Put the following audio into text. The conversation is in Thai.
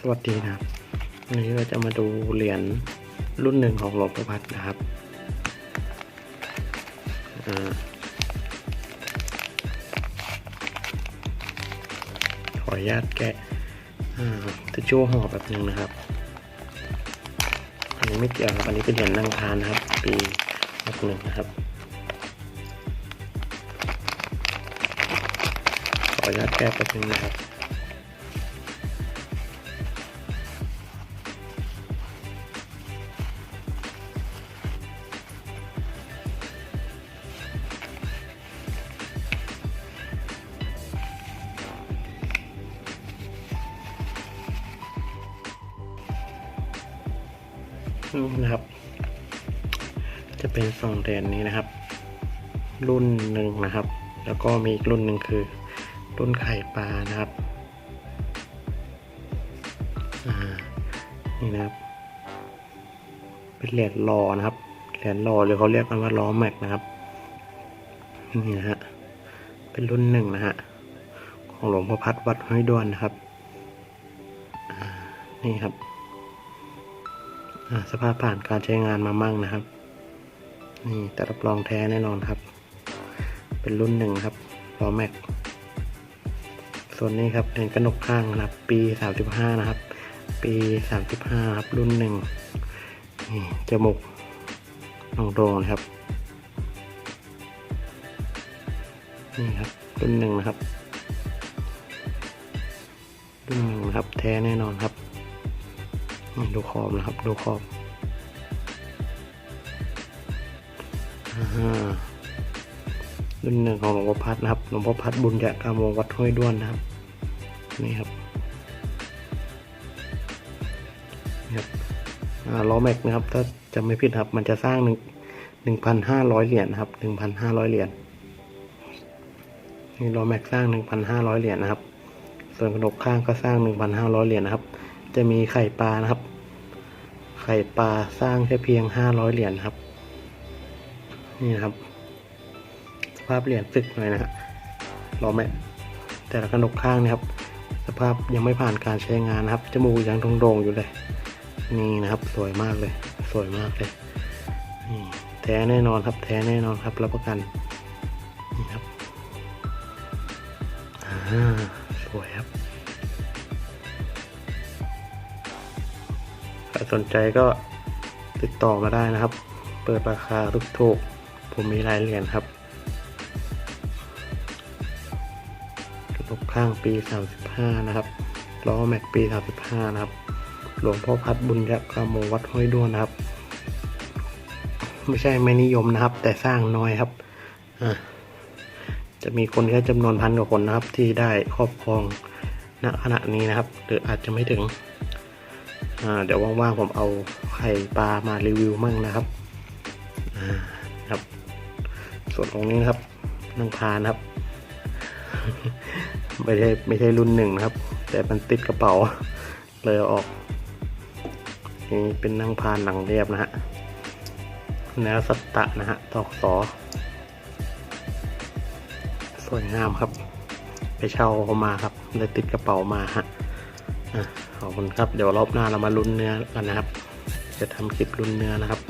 สวัสดีนะครับวันนี้เราจะมาดูเหรียญรุ่นหนึ่งของหลวงพ่อพัดนะครับอขออนุญาตแกะอ่าทิชชู่ห่อแบบหนึ่งนะครับ อันนี้ไม่เกี่ยวครับ อันนี้เป็นเหรียญนางคารนะครับ ปีหกหนึ่งนะครับ ขออนุญาตแก้แป๊บนึงนะครับ นี่นะครับ จะเป็นสองเหรียญนี้นะครับ รุ่นหนึ่งนะครับ แล้วก็มีอีกรุ่นหนึ่งคือ รุ่นไข่ปลานะครับอ่านี่นะครับ เป็นเหรียญรอนะครับเหรียญรอหรือเขาเรียกกันว่าล้อแม็กนะครับนี่นะฮะเป็นรุ่นหนึ่งนะฮะของหลวงพ่อพัดวัดห้วยด้วนนะครับอ่านี่ครับ สภาพผ่านการใช้งานมามั่งนะครับ นี่แต่รับรองแท้แน่นอนครับ เป็นรุ่นหนึ่งครับล้อแม็ก ส่วนนี้ครับเหรียญกระหนกข้างนะครับ ปีสามสิบห้านะครับ ปีสามสิบห้าครับ รุ่นหนึ่งนี่จมูกนองโดงนะครับ นี่ครับรุ่นหนึ่งนะครับรุ่นหนึ่งนะครับ แท้แน่นอนครับ ดูขอบนะครับ ดูขอบอ่ารุ่นหนึ่งของหลวงพ่อพัดนะครับ หลวงพ่อพัดบุญยะกามวงวัดห้วยด้วนนะครับ นี่ครับนี่ครับอ่าล้อแม็กนะครับ ถ้าจะไม่ผิดครับ มันจะสร้างหนึ่งหนึ่งพันห้าร้อยเหรียญนะครับหนึ่งพันห้าร้อยเหรียญนี่ล้อแม็กสร้างหนึ่งพันห้าร้อยเหรียญนะครับ ส่วนกระดกข้างก็สร้างหนึ่งพันห้าร้อยเหรียญนะครับ จะมีไข่ปลานะครับ ไข่ปลาสร้างแค่เพียงห้าร้อยเหรียญครับ นี่นะครับ สภาพเหรียญสึกหน่อยนะฮะล้อแม็กแต่ละกระดกข้างนะครับ สภาพยังไม่ผ่านการใช้งานนะครับ จมูกยังโด่งๆอยู่เลย นี่นะครับ สวยมากเลย สวยมากเลยนี่แท้แน่นอนครับ แท้แน่นอนครับรับประกันนี่ครับ อ่า สวยครับ ใครสนใจก็ติดต่อมาได้นะครับ เปิดราคาทุกถูกๆผมมีรายเหรียญครับกระจกข้างปี 35 นะครับล้อแม็กปี 35 นะครับ หลวงพ่อพัดบุญยกามโมวัดห้วยด้วนนะครับ ไม่ใช่ไม่นิยมนะครับ แต่สร้างน้อยครับอ่าจะมีคนแค่จำนวนพันกว่าคนนะครับ ที่ได้ครอบครองณขณะนี้นะครับ หรืออาจจะไม่ถึง เดี๋ยวว่างๆผมเอาไข่ปลามารีวิวมั่งนะครับครับ ส่วนตรงนี้นะครับนังพานครับ ไม่ใช่ไม่ใช่รุ่นหนึ่งนะครับ แต่มันติดกระเป๋า เลยออกนี่เป็นนั่งพานหนังเรียบนะฮะแนวสัตตะนะฮะตอกสอสวยงามครับ ไปเช่าเขามาครับเลยติดกระเป๋ามาฮะ ขอบคุณครับ เดี๋ยวรอบหน้าเรามาลุ้นเนื้อกันนะครับ จะทำคลิปลุ้นเนื้อนะครับ